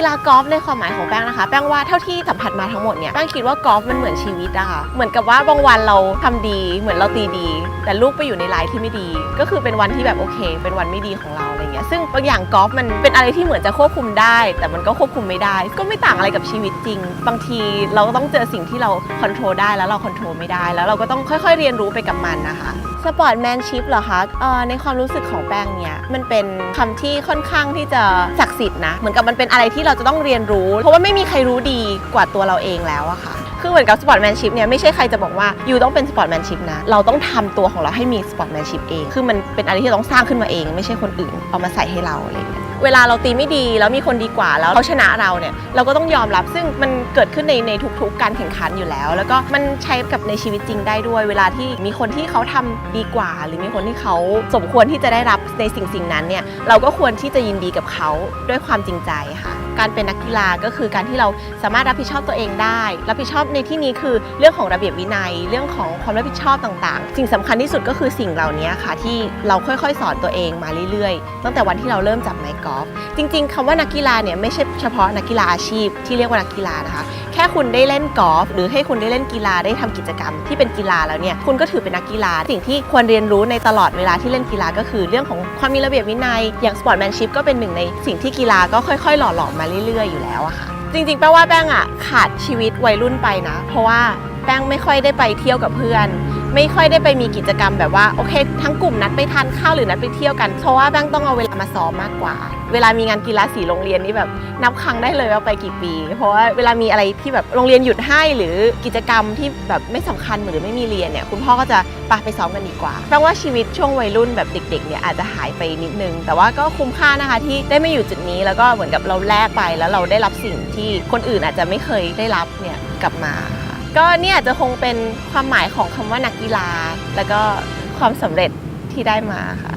ีฬากอล์ฟในความหมายของแป้งนะคะ แป้งว่าเท่าที่สัมผัสมาทั้งหมดเนี่ยแป้งคิดว่ากอล์ฟมันเหมือนชีวิตอะค่ะเหมือนกับว่าบางวันเราทำดี เหมือนเราตีดี แต่ลูกไปอยู่ในไลน์ที่ไม่ดี ก็คือเป็นวันที่แบบโอเค เป็นวันไม่ดีของเราอะไรเงี้ยซึ่งบางอย่างกอล์ฟมันเป็นอะไรที่เหมือนจะควบคุมได้ แต่มันก็ควบคุมไม่ได้ ก็ไม่ต่างอะไรกับชีวิตจริง บางทีเราก็ต้องเจอสิ่งที่เราควบคุมได้แล้วเราควบคุมไม่ได้ แล้วเราก็ต้องค่อย ๆ เรียนรู้ไปกับมันนะคะสปอร์ตแมนชิพเหรอคะในความรู้สึกของแป้งเนี่ยมันเป็นคำที่ค่อนข้างที่จะศักดิ์สิทธิ์นะเหมือนกับมันเป็นอะไรที่เราจะต้องเรียนรู้ เพราะว่าไม่มีใครรู้ดีกว่าตัวเราเองแล้วอะค่ะ คือเหมือนกับสปอร์ตแมนชิพเนี่ยไม่ใช่ใครจะบอกว่ายูต้องเป็นสปอร์ตแมนชิพนะ เราต้องทำตัวของเราให้มีสปอร์ตแมนชิพเอง คือมันเป็นอะไรที่ต้องสร้างขึ้นมาเอง ไม่ใช่คนอื่นเอามาใส่ให้เราอะไรอย่างเงี้ยเวลาเราตีไม่ดีแล้วมีคนดีกว่าแล้วเขาชนะเราเนี่ยเราก็ต้องยอมรับซึ่งมันเกิดขึ้นในในทุกๆ การแข่งขันอยู่แล้ว แล้วก็มันใช้กับในชีวิตจริงได้ด้วย เวลาที่มีคนที่เขาทำดีกว่า หรือมีคนที่เขาสมควรที่จะได้รับในสิ่งสิ่งนั้นเนี่ยเราก็ควรที่จะยินดีกับเขาด้วยความจริงใจค่ะการเป็นนักกีฬาก็คือการที่เราสามารถรับผิดชอบตัวเองได้ รับผิดชอบในที่นี้คือเรื่องของระเบียบวินัย เรื่องของความรับผิดชอบต่างๆ สิ่งสำคัญที่สุดก็คือสิ่งเหล่านี้ค่ะ ที่เราค่อยๆ สอนตัวเองมาเรื่อยๆ ตั้งแต่วันที่เราเริ่มจับไม้กอล์ฟจริง ๆคำว่านักกีฬาเนี่ยไม่ใช่เฉพาะนักกีฬาอาชีพ ที่เรียกว่านักกีฬานะคะ แค่คุณได้เล่นกอล์ฟหรือให้คุณได้เล่นกีฬาได้ทำกิจกรรม ที่เป็นกีฬาแล้วเนี่ยคุณก็ถือเป็นนักกีฬาสิ่งที่ควรเรียนรู้ในตลอดเวลาที่เล่นกีฬาก็คือเรื่องของความมีระเบียบวินัย อย่างสปอร์ตแมนชิพก็เป็นหนึ่งในสิ่งที่กีฬาก็ค่อยๆ หล่อหลอมมาเรื่อยๆ อยู่แล้วอะค่ะ จริงๆ แป้งว่าแป้งอะขาดชีวิตวัยรุ่นไปนะ เพราะว่าแป้งไม่ค่อยได้ไปเที่ยวกับเพื่อน ไม่ค่อยได้ไปมีกิจกรรมแบบว่าโอเค ทั้งกลุ่มนัดไปทานข้าวหรือนัดไปเที่ยวกันเพราะว่าแป้งต้องเอาเวลามาซ้อมมากกว่า เวลามีงานกีฬาสีโรงเรียนนี่แบบนับครั้งได้เลยว่าไปกี่ปี เพราะว่าเวลามีอะไรที่แบบโรงเรียนหยุดให้หรือกิจกรรมที่แบบไม่สำคัญหรือไม่มีเรียนเนี่ยคุณพ่อก็จะไปไปซ้อมกันดีกว่าแปลว่าชีวิตช่วงวัยรุ่นแบบเด็กๆเนี่ยอาจจะหายไปนิดนึง แต่ว่าก็คุ้มค่านะคะที่ได้ไมาอยู่จุดนี้แล้วก็เหมือนกับเราแลกไปแล้วเราได้รับสิ่งที่คนอื่นอาจจะไม่เคยได้รับเนี่ยกลับมาก็เนี่ยจจะคงเป็นความหมายของคำว่านักกีฬา แล้วก็ความสำเร็จที่ได้มาค่ะ